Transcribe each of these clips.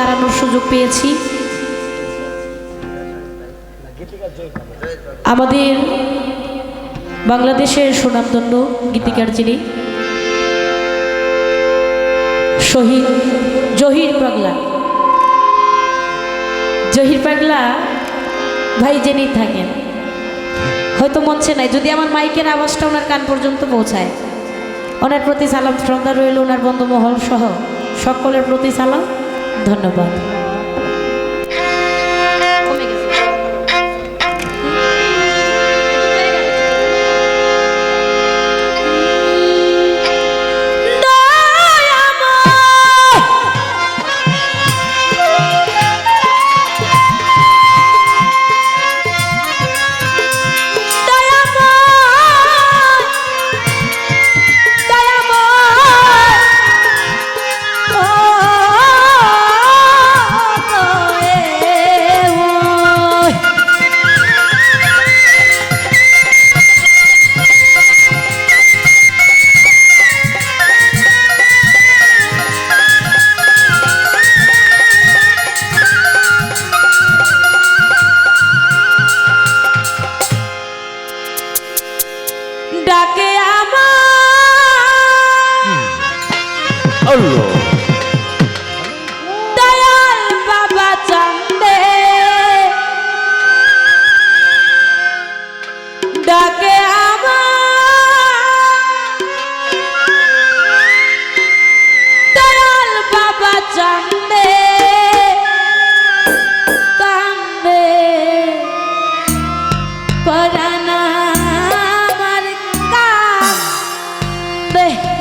দাঁড়ানোর সুযোগ পেয়েছি। আমাদের বাংলাদেশের সুনামধন্য গীতিকার যিনি শহীদ জহির পাগলা। জহির পাগলা ভাই জেনেই থাকেন, হয়তো মঞ্চে নাই। যদি আমার মাইকের আওয়াজটা ওনার কান পর্যন্ত পৌঁছায়। ওনার প্রতি সালাম শ্রদ্ধা রইল, ওনার বন্ধুমহল সহ সকলের প্রতি সালাম। ধন্যবাদ। は。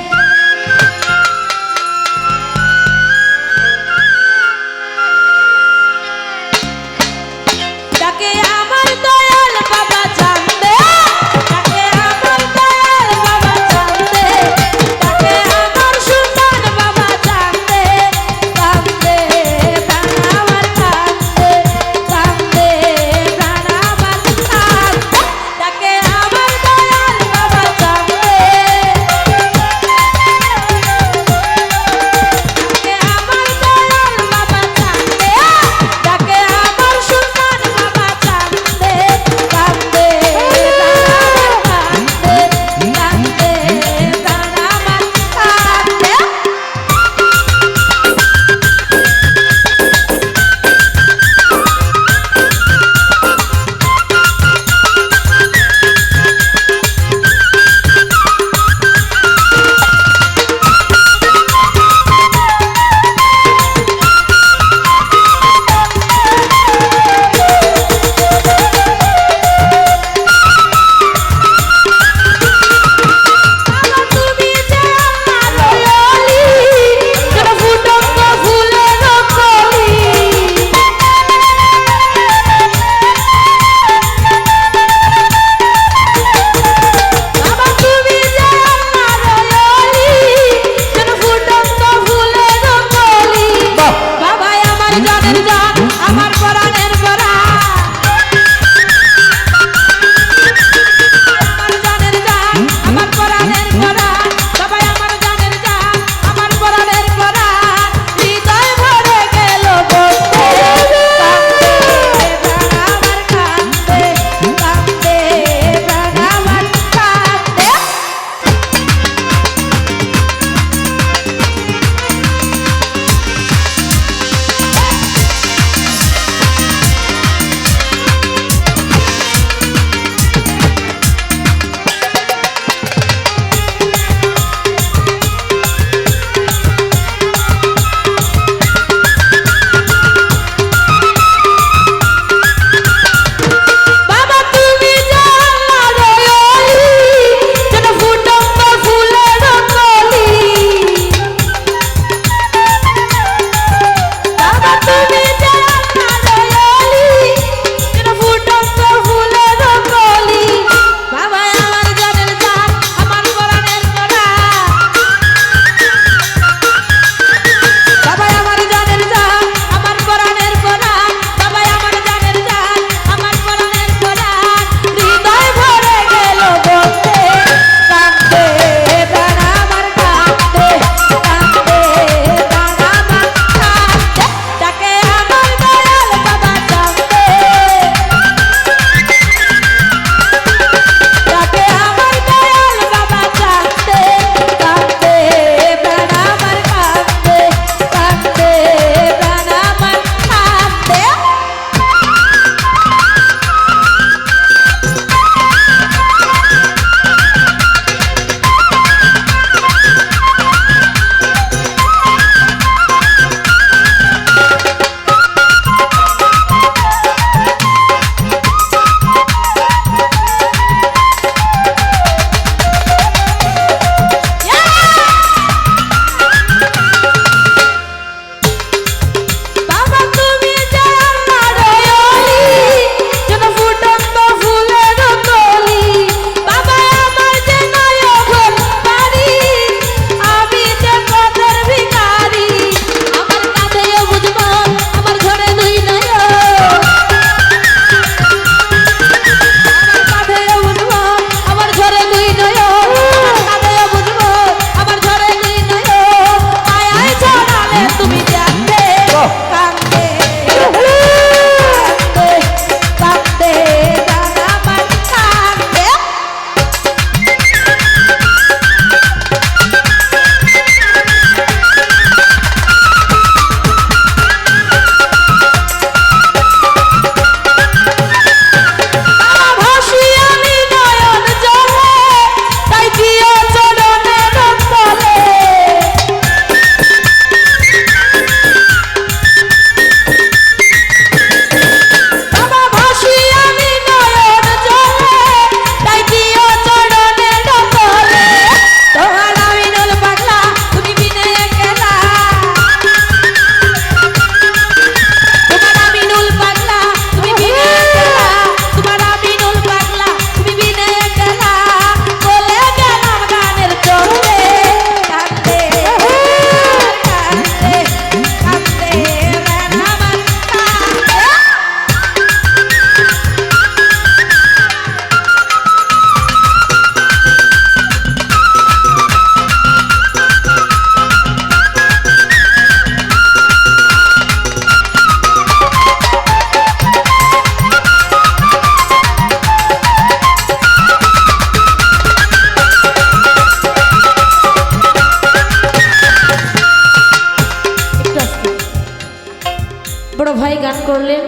করলেন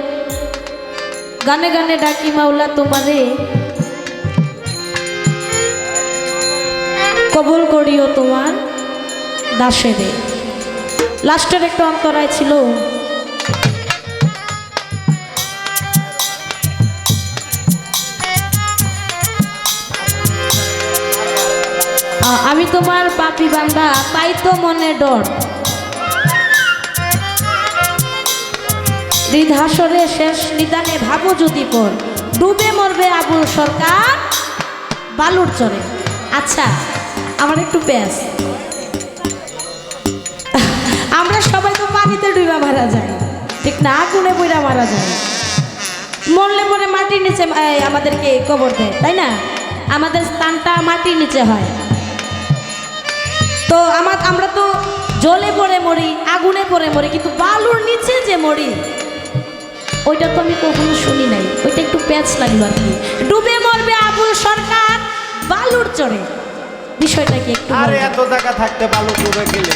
গানে গানে ডাকি মাওলা তোমারে। কবল করিও তোমার দাসেরে। লাস্টের একটা অন্তরায় ছিল। আমি তোমার পাপি বান্দা, তাই তো মনে ডর। হৃদহাসরে শেষ নিদানে ভাবো যদি পর ডুবে মরবে আবুল সরকার বালুর চরে। আচ্ছা আমার একটু পেঁয়াজ। আমরা সবাই তো পানিতে ডুবা মারা যায় ঠিক না? আগুনে বইরা মারা যায় মরলে পরে মাটির নিচে আমাদেরকে কবর দেয়, তাই না? আমাদের স্থানটা মাটির নিচে হয়। তো আমার, আমরা তো জলে পড়ে মরি, আগুনে পড়ে মরি, কিন্তু বালুর নিচে যে মরি ওইটা তো আমি কখনো শুনি নাই। ওইটা একটু প্যাচ লাগল আর কি ডুবে মরবে আবুল সরকার বালুর চড়ে বিষয়টা কি একটু আরে? এত জায়গা থাকতে বালু ডুবে গেলে